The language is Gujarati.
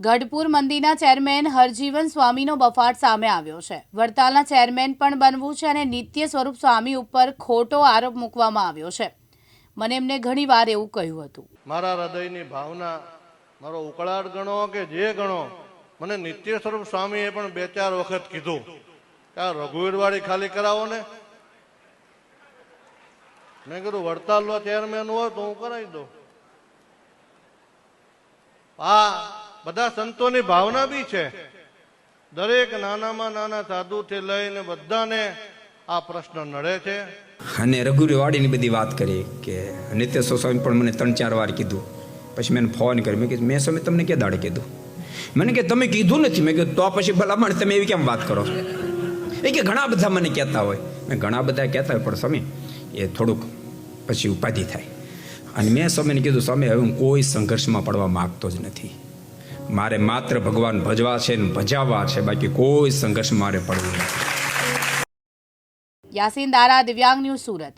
ગઢપુર મંદિરના ચેરમેન હરજીવન સ્વામીનો બફાટ સામે આવ્યો છે. વડતાલના ચેરમેન પણ બનવું છે અને નિત્ય સ્વરૂપ સ્વામી ઉપર ખોટો આરોપ મૂકવામાં આવ્યો છે. મને એમને ઘણીવાર એવું કહ્યું હતું. મારા હૃદયની ભાવના, મારો ઉકળાટ ગણો કે જે ગણો, મને નિત્ય સ્વરૂપ સ્વામીએ પણ બે ચાર વખત કીધું કે આ રઘુવીરવાળી ખાલી કરાવો ને. મેં કીધું, વડતાલનો ચેરમેન હોય તો હું કરાવી દઉં. આ બધા સંતોની ભાવના બી છે. દરેક નાનામાં નાના સાધુથી લઈને બધાને આ પ્રશ્ન નડે છે. અને રઘુરીવાડીની બધી વાત કરી કે નિત્ય સ્વામી પણ મને ત્રણ ચાર વાર કીધું. પછી મેં ફોન કર્યો. મેં કીધું, મેં સમય તમને કે દાડે કીધું? મને કે, તમે કીધું નથી. મેં કીધું, તો પછી ભલામણ તમે એવી કેમ વાત કરો? એ કે, ઘણા બધા મને કહેતા હોય. મેં ઘણા બધા કહેતા હોય, પણ સ્વામી, એ થોડુંક પછી ઉપાધિ થાય. અને મેં સ્વામીને કીધું, સ્વામી, હવે હું કોઈ સંઘર્ષમાં પડવા માગતો જ નથી. મારે માત્ર ભગવાન ભજવા છે ને ભજાવવા છે. બાકી કોઈ સંઘર્ષ મારે પડવું નથી. યાસીન દારા, દિવ્યાંગ ન્યૂઝ સુરત.